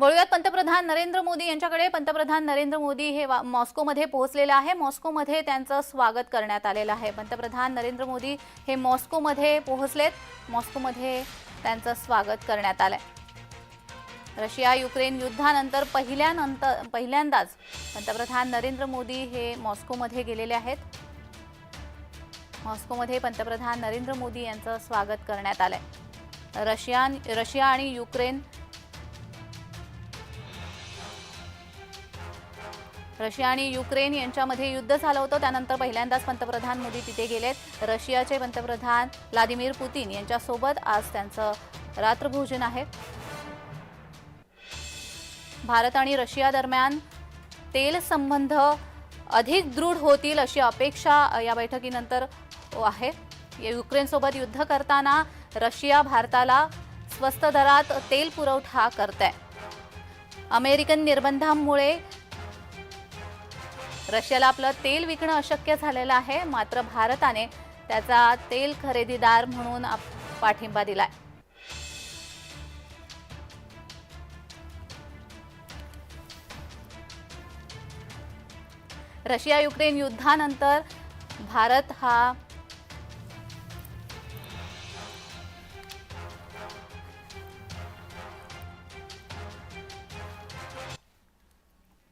वळूयात पंतप्रधान नरेंद्र मोदी यांच्याकडे. पंतप्रधान नरेंद्र मोदी हे वा- मॉस्कोमध्ये पोहोचलेले आहे. मॉस्कोमध्ये त्यांचं स्वागत करण्यात आलेलं आहे. पंतप्रधान नरेंद्र मोदी हे मॉस्कोमध्ये पोहोचलेत. मॉस्कोमध्ये त्यांचं स्वागत करण्यात आलंय. रशिया युक्रेन युद्धानंतर पहिल्यानंतर पहिल्यांदाच पंतप्रधान नरेंद्र मोदी हे मॉस्कोमध्ये गेलेले आहेत. मॉस्कोमध्ये पंतप्रधान नरेंद्र मोदी यांचं स्वागत करण्यात आलंय. रशिया रशिया आणि युक्रेन रशिया आणि युक्रेन यांच्यामध्ये युद्ध झालं होतं. त्यानंतर पहिल्यांदाच पंतप्रधान मोदी तिथे गेलेत. रशियाचे पंतप्रधान व्लादिमीर पुतीन यांच्यासोबत आज त्यांचं रात्रभोजन आहे. भारत आणि रशिया दरम्यान तेल संबंध अधिक दृढ होतील अशी अपेक्षा या बैठकीनंतर आहे. या युक्रेनसोबत युद्ध करताना रशिया भारताला स्वस्त दरात तेल पुरवठा करत आहे अमेरिकन निर्बंधांमुळे रशियाला आपलं तेल विकणं अशक्य झालेलं आहे. मात्र भारताने त्याचा तेल खरेदीदार म्हणून आप- पाठिंबा दिलाय. रशिया युक्रेन युद्धानंतर भारत हा